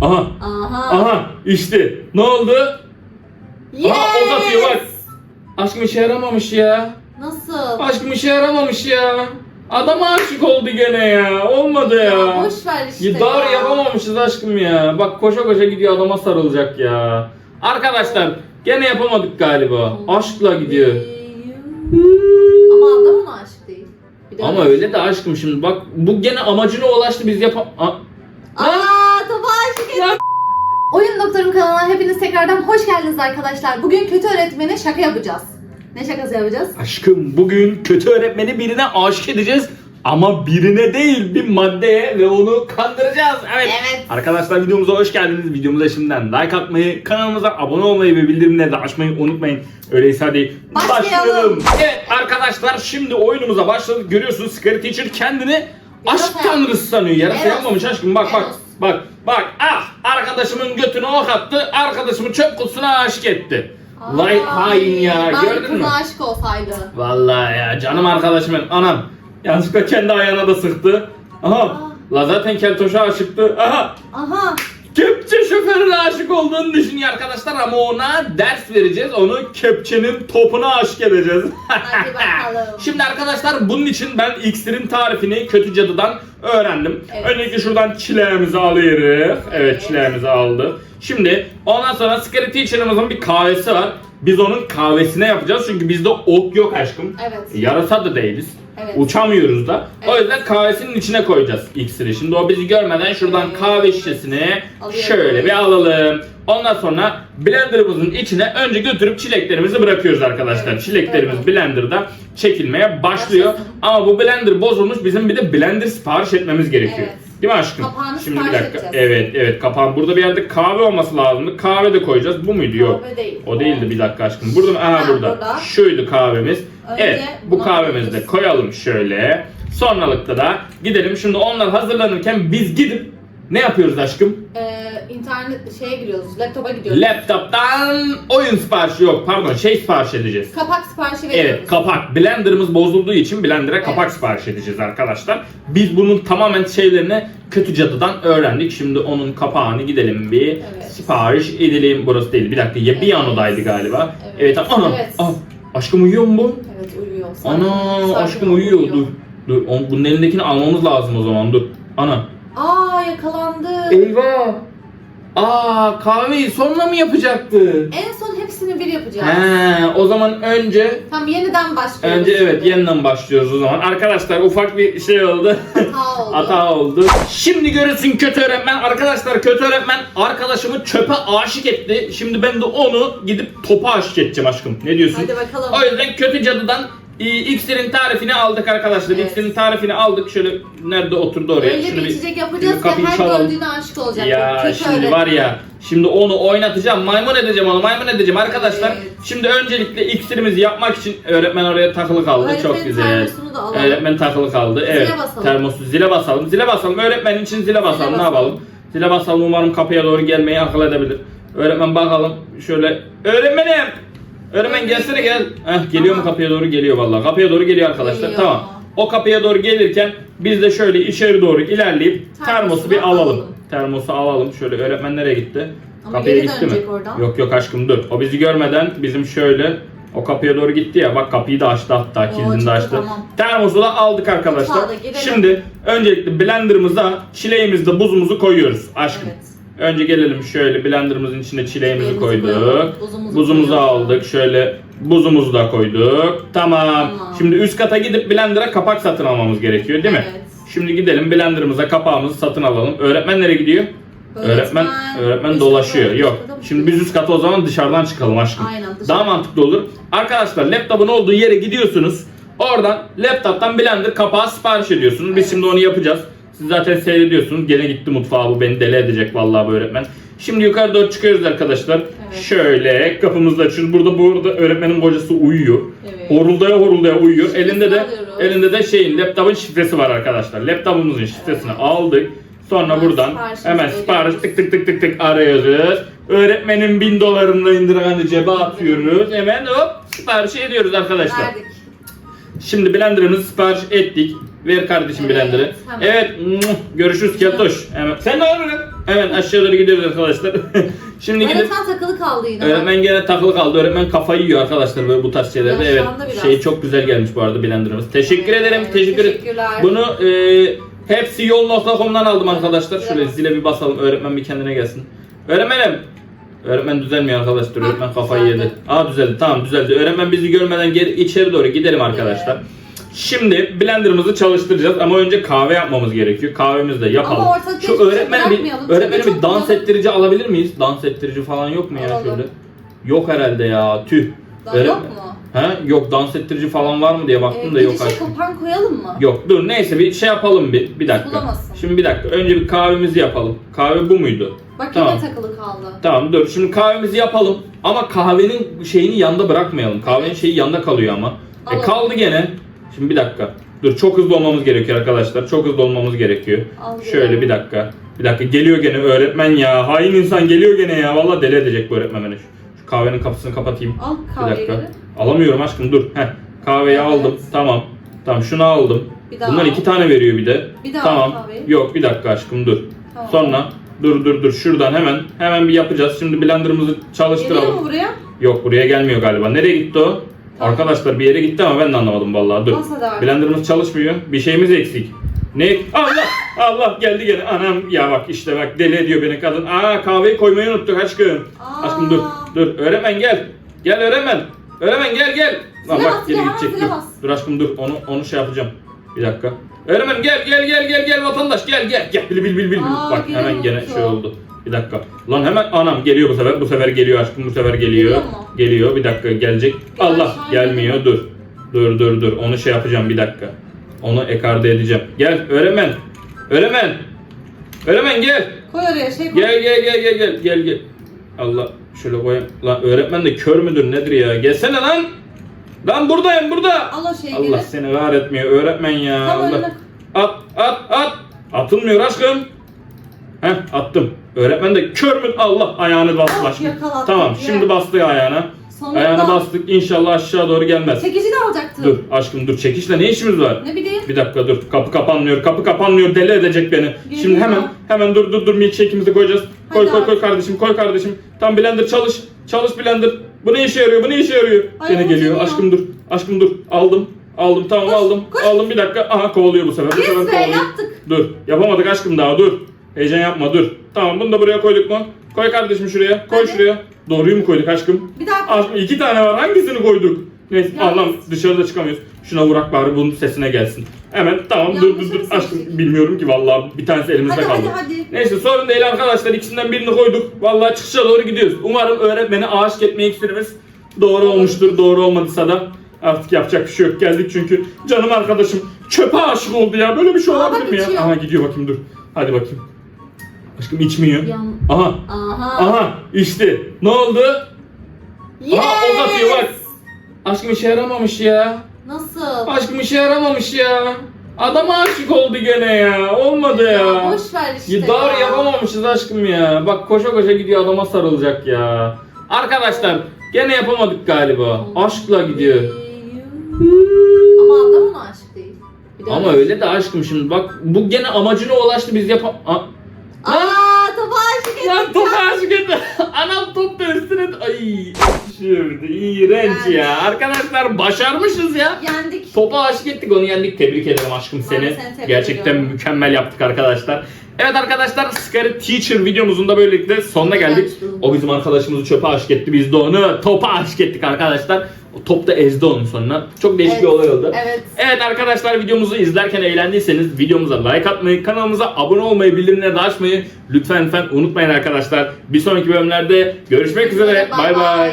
Aha. Aha. Aha. işte. Ne oldu? Yes. Aha o da atıyor bak. Aşkım işe yaramamış ya. Nasıl? Aşkım işe yaramamış ya. Adama aşık oldu gene ya. Olmadı ya. Ya boş ver işte Ya Doğru ya. yapamamışız aşkım ya. Bak koşa koşa gidiyor adama sarılacak ya. Arkadaşlar gene yapamadık galiba. Aşkla gidiyor. Ama adam ona aşık değil. Bir de Ama öyle de aşkım şimdi bak bu gene amacına ulaştı biz yapam... A- Aa topa aşık Ya. et. Oyun Doktor'un kanalına hepiniz tekrardan hoş geldiniz arkadaşlar. Bugün kötü öğretmene şaka yapacağız. Ne şakası yapacağız? Aşkım bugün kötü öğretmeni birine aşık edeceğiz. Ama birine değil bir maddeye ve onu kandıracağız. Evet. Evet. Arkadaşlar videomuza hoş geldiniz. Videomuza şimdiden like atmayı, kanalımıza abone olmayı ve bildirimleri de açmayı unutmayın. Öyleyse hadi Başlayalım. Evet arkadaşlar şimdi oyunumuza başladık. Görüyorsunuz Scary Teacher kendini aşk Yarasa. tanrısı sanıyor. Yarasa Eros. yapmamış aşkım. Bak bak Eros. Bak bak. Ah arkadaşımın götüne ok attı. Arkadaşımı çöp kutusuna aşık etti. Vay hain ya Bari gördün mü? aşık olsaydı. Vallahi ya canım arkadaşım benim anam. Yanlışlıkla kendi ayağına da sıktı. Aha. La zaten keltoşa aşıktı. Aha. Aha. Kepçe şoförüne aşık olduğunu düşünüyor arkadaşlar ama ona ders vereceğiz. Onu kepçenin topuna aşık edeceğiz. Hadi bakalım. Şimdi arkadaşlar bunun için ben iksirin tarifini kötü cadıdan öğrendim. Evet. Öncelikle şuradan çileğimizi alıyoruz. Evet çileğimizi aldı. Şimdi ondan sonra Scary Teacher'ımızın bir kahvesi var. Biz onun kahvesine yapacağız çünkü bizde ok yok aşkım. Evet. Yarasa da değiliz. Evet. Uçamıyoruz da. O Evet. yüzden kahvesinin içine koyacağız iksiri. Şimdi o bizi görmeden şuradan Evet. kahve şişesini Alıyoruz. şöyle bir alalım. Ondan sonra blenderımızın içine önce götürüp çileklerimizi bırakıyoruz arkadaşlar. Evet. Çileklerimiz Evet. blenderda çekilmeye başlıyor. Başlasın. Ama bu blender bozulmuş. Bizim bir de blender sipariş etmemiz gerekiyor. Evet. Değil mi aşkım? Kapağını Şimdi bir dakika. edeceğiz. Evet, evet. Kapağın burada bir yerde kahve olması lazımdı. Kahve de koyacağız. Bu muydu? Yok. Kahve değil. O değildi bir dakika aşkım. Burada mı? Aha Ha, burada. burada. Şuydu kahvemiz. Önce evet. Bu kahvemizi de koyalım şöyle. Sonralıkta da gidelim. Şimdi onlar hazırlanırken biz gidip ne yapıyoruz aşkım? Ee, internet şeye giriyoruz. Laptopa gidiyoruz. Laptop'tan oyun siparişi yok. Pardon şey sipariş edeceğiz. Kapak siparişi veriyoruz. Evet kapak. Blender'ımız bozulduğu için Blender'a kapak Evet. sipariş edeceğiz arkadaşlar. Biz bunun tamamen şeylerini kötü cadıdan öğrendik. Şimdi onun kapağını gidelim bir Evet. sipariş edelim. Burası değil bir dakika. Ya bir Evet. yanodaydı galiba. Evet. Evet. Ana. Evet. Ah, aşkım uyuyor mu bu? Evet uyuyor. Sakin- Ana aşkım uyuyor. Dur. Dur. on- Bunun elindekini almamız lazım o zaman. Dur. Ana. Aa yakalandı. Eyvah. Aa kahveyi sonra mı yapacaktı? En son hepsini bir yapacağız. He, o zaman önce Tam yeniden başlıyoruz. önce evet yeniden başlıyoruz o zaman. Arkadaşlar ufak bir şey oldu. Hata oldu. Hata oldu. Şimdi görürsün kötü öğretmen. Arkadaşlar kötü öğretmen arkadaşımı çöpe aşık etti. Şimdi ben de onu gidip topa aşık edeceğim aşkım. Ne diyorsun? Hadi bakalım. O yüzden kötü cadıdan iksirin tarifini aldık arkadaşlar. Evet. İksirin tarifini aldık. Şöyle nerede oturdu oraya. Öyle bir içecek yapacağız ki her çalalım. gördüğüne aşık olacak. Ya Kötü şimdi öğretmen. var ya şimdi onu oynatacağım maymun edeceğim onu maymun edeceğim arkadaşlar. Evet. Şimdi öncelikle iksirimizi yapmak için öğretmen oraya takılı kaldı Öğretmenin çok güzel. Öğretmen takılı kaldı evet. basalım. Termosu zile basalım zile basalım öğretmen için zile basalım ne basalım. yapalım. Zile basalım umarım kapıya doğru gelmeyi akıl edebilir. Öğretmen bakalım şöyle öğretmenim. Öğretmen gelsene gel. Heh, geliyor mu kapıya doğru geliyor vallahi. Kapıya doğru geliyor arkadaşlar. Geliyor. Tamam. O kapıya doğru gelirken biz de şöyle içeri doğru ilerleyip termosu bir alalım. alalım. Termosu alalım. Şöyle öğretmen nereye gitti? Ama Kapıya geri gitti mi? oradan. Yok yok aşkım dur. O bizi görmeden bizim şöyle o kapıya doğru gitti ya. Bak kapıyı da açtı hatta kilidini de açtı. tamam. Termosu da aldık arkadaşlar. Şimdi öncelikle blenderımıza çileğimizde buzumuzu koyuyoruz aşkım. Evet. Önce gelelim şöyle blenderımızın içine çileğimizi Çileğimizi koyduk. buzumuzu aldık. Şöyle buzumuzu da koyduk. Tamam. Tamam. Şimdi üst kata gidip blender'a kapak satın almamız gerekiyor değil mi? Evet. Şimdi gidelim blenderımıza kapağımızı satın alalım. Öğretmen nereye gidiyor? Öğretmen Öğretmen üst dolaşıyor. kata- Yok. üst kata mı Şimdi biz üst kata o zaman dışarıdan çıkalım aşkım. Aynen, dışarı. Daha mantıklı olur. Arkadaşlar laptopun olduğu yere gidiyorsunuz. Oradan laptoptan blender kapağı sipariş ediyorsunuz. Biz şimdi onu yapacağız. Siz zaten seyrediyorsunuz. Gene gitti mutfağa bu beni deli edecek vallahi bu öğretmen. Şimdi yukarı doğru çıkıyoruz arkadaşlar. Evet. Şöyle kapımızı açıyoruz. Burada burada öğretmenin kocası uyuyor. Evet. Horulduya horulduya uyuyor. Şifresini elinde de alıyoruz. elinde de şeyin laptopun şifresi var arkadaşlar. Laptopumuzun şifresini aldık. Sonra Hemen buradan hemen sipariş tık tık tık tık tık arıyoruz. Öğretmenin bin dolarını indiranı cebe atıyoruz. Hemen hop siparişi ediyoruz arkadaşlar. Verdik. Şimdi blenderımızı sipariş ettik. Ver kardeşim Evet, blender'ı. hemen. Evet. Görüşürüz Keltoş. Hemen. Sen var mı? Hemen aşağı doğru gidiyoruz arkadaşlar. Şimdi gidip Öğretmen takılı kaldı yine. Öğretmen gene takılı kaldı. Öğretmen kafayı yiyor arkadaşlar böyle bu tarz şeylerde. Evet. Biraz. Şey çok güzel gelmiş bu arada blenderımız. Teşekkür Evet, ederim. Teşekkür ederim. teşekkürler. Bunu e, hepsi yol.com'dan aldım arkadaşlar. Şöyle Evet. zile bir basalım. Öğretmen bir kendine gelsin. Öğretmenim. Öğretmen düzelmiyor arkadaşlar. Öğretmen kafayı yedi. Aa düzeldi. Tamam düzeldi. Öğretmen bizi görmeden geri içeri doğru gidelim arkadaşlar. Evet. Şimdi blenderımızı çalıştıracağız ama önce kahve yapmamız gerekiyor. Kahvemizi de yapalım. Ama ortalıkta Şu hiçbir şey öğretmen bir bırakmayalım. Çünkü bir çok dans güzel- ettirici alabilir miyiz? Dans ettirici falan yok mu ya Alalım. şöyle? Yok herhalde ya. Tüh. Daha Öğretmen- yok mu? Ha? Yok dans ettirici falan var mı diye baktım Ee, da yok girişe aşkım. kapan koyalım mı? Yok dur neyse bir şey yapalım bir bir dakika. Bulamasın. Şimdi bir dakika önce bir kahvemizi yapalım. Kahve bu muydu? Bak Tamam. yine takılı kaldı. Tamam dur şimdi kahvemizi yapalım ama kahvenin şeyini yanda bırakmayalım. Kahvenin şeyi yanda kalıyor ama. E Alalım. kaldı gene. Şimdi bir dakika. Dur çok hızlı olmamız gerekiyor arkadaşlar. Çok hızlı olmamız gerekiyor. Al Şöyle bir dakika. Bir dakika geliyor gene öğretmen ya. Hain insan geliyor gene ya. Vallahi deli edecek bu öğretmen beni. Şu, kahvenin kapısını kapatayım. Al Bir kahveyi dakika. geri. Alamıyorum aşkım dur. Heh. Kahveyi Evet. aldım. Tamam. Tamam şunu aldım. Bir daha Bunlar al. iki tane veriyor bir de. Bir daha tamam. al kahveyi. Yok bir dakika aşkım dur. Tamam. Sonra dur dur dur şuradan hemen hemen bir yapacağız. Şimdi blenderımızı Geliyor çalıştıralım. mu buraya? Yok buraya gelmiyor galiba. Nereye gitti o? Arkadaşlar bir yere gitti ama ben de anlamadım vallahi. Dur. Blenderımız çalışmıyor. Bir şeyimiz eksik. Ne? Allah! Allah geldi gene. Anam ya bak işte bak deli ediyor beni kadın. Aa kahveyi koymayı unuttuk aşkım. Aa. Aşkım dur. Dur öğretmen gel. Gel öğretmen. Öğretmen gel gel. Lan Zile bak bas, geri gidecek. Dur. dur aşkım dur. Onu onu şey yapacağım. Bir dakika. Öğretmen gel gel gel gel gel vatandaş gel gel gel bil bil bil bil. Aa, Bak hemen gene şey oldu. Bir dakika. Lan hemen anam geliyor bu sefer. Bu sefer geliyor aşkım bu sefer geliyor. Geliyor mu? Geliyor. Bir dakika gelecek. Bir Allah gelmiyor. Dur. Dur dur dur. Onu şey yapacağım bir dakika. Onu ekarda edeceğim. Gel öğretmen. Öğretmen. Öğretmen gel. Koy oraya şey koy. Gel gel gel gel gel gel gel. Allah şöyle koyayım. Lan öğretmen de kör müdür nedir ya? Gelsene lan. Lan buradayım burada. Al o şeyi Allah geri. seni kahretmiyor öğretmen ya. Tam Allah. önüne. At at at. Atılmıyor aşkım. Heh attım. Öğretmen de kör mü? Allah ayağını bastı Oh, aşkım. Tamam ya. şimdi bastı ayağına. Sonunda. Ayağını bastık inşallah aşağı doğru gelmez. Çekici de alacaktım. Dur aşkım dur çekişle ne işimiz var? Ne bileyim. Bir dakika dur. Kapı kapanmıyor. Kapı kapanmıyor. Deli edecek beni. Şimdi hemen hemen dur dur dur milkshake'imizi koyacağız. Koy Hadi koy abi. koy kardeşim. Koy kardeşim. Tam blender çalış. Çalış blender. Bu ne işe yarıyor? Bu ne işe yarıyor? Ay, Gene geliyor. geliyor. Aşkım dur. Aşkım dur. Aldım. Aldım. Tamam Koş, aldım. koş. Aldım bir dakika. Aha kovalıyor bu sefer. Bu sefer kovalıyor. yaptık. Dur. Yapamadık aşkım daha. Dur. Heyecan yapma dur. Tamam bunu da buraya koyduk mu? Koy kardeşim şuraya. Koy Hadi. şuraya. Doğruyu mu koyduk aşkım? Bir koy. Aşkım iki tane var. Hangisini koyduk? Neyse Yalnız- Allah'ım dışarıda çıkamıyoruz. Şuna vurak bari bunun sesine gelsin. Hemen tamam dur dur Yanlış dur mı aşkım seçtik? bilmiyorum ki vallahi bir tanesi elimizde Hadi, kaldı. hadi, hadi. Neyse sorun değil arkadaşlar ikisinden birini koyduk. Vallahi çıkışa doğru gidiyoruz. Umarım öğretmeni aşık etme iksirimiz doğru olmuştur. Doğru olmadıysa da artık yapacak bir şey yok. Geldik çünkü canım arkadaşım çöpe aşık oldu ya. Böyle bir şey Aa, olabilir bak mi ya? içiyor. Aha gidiyor bakayım dur. Hadi bakayım. Aşkım içmiyor. Yan- Aha. Aha. Aha işte. Ne oldu? Yes. Aha ok atıyor bak. Aşkım işe yaramamış ya. Nasıl? Aşkım işe yaramamış ya. Adama aşık oldu gene ya. Olmadı ya. Ya boş ver işte Ya Doğru ya. yapamamışız aşkım ya. Bak koşa koşa gidiyor adama sarılacak ya. Arkadaşlar gene yapamadık galiba. Aşkla gidiyor. Ama adam ona aşık değil. Bir de Ama öyle de aşkım şimdi bak bu gene amacına ulaştı biz yapam... A- Lan! Aa topa aşık ettik. Lan top aşık etti. Anam top da üstüne... Ay düşürdü. İğrenç Yani. ya. Arkadaşlar başarmışız ya. Yendik. Topa aşık ettik onu yendik. Tebrik ederim aşkım seni. Seni tebrik Gerçekten ediyorum. mükemmel yaptık arkadaşlar. Evet arkadaşlar Scary Teacher videomuzun da böylelikle sonuna geldik. O bizim arkadaşımızı çöpe aşık etti. Biz de onu topa aşık ettik arkadaşlar. O top da ezdi onun sonuna. Çok değişik Evet. bir olay oldu. Evet. Evet arkadaşlar videomuzu izlerken eğlendiyseniz videomuza like atmayı, kanalımıza abone olmayı, bildirimleri de açmayı lütfen lütfen unutmayın arkadaşlar. Bir sonraki bölümlerde görüşmek üzere. Bay bay.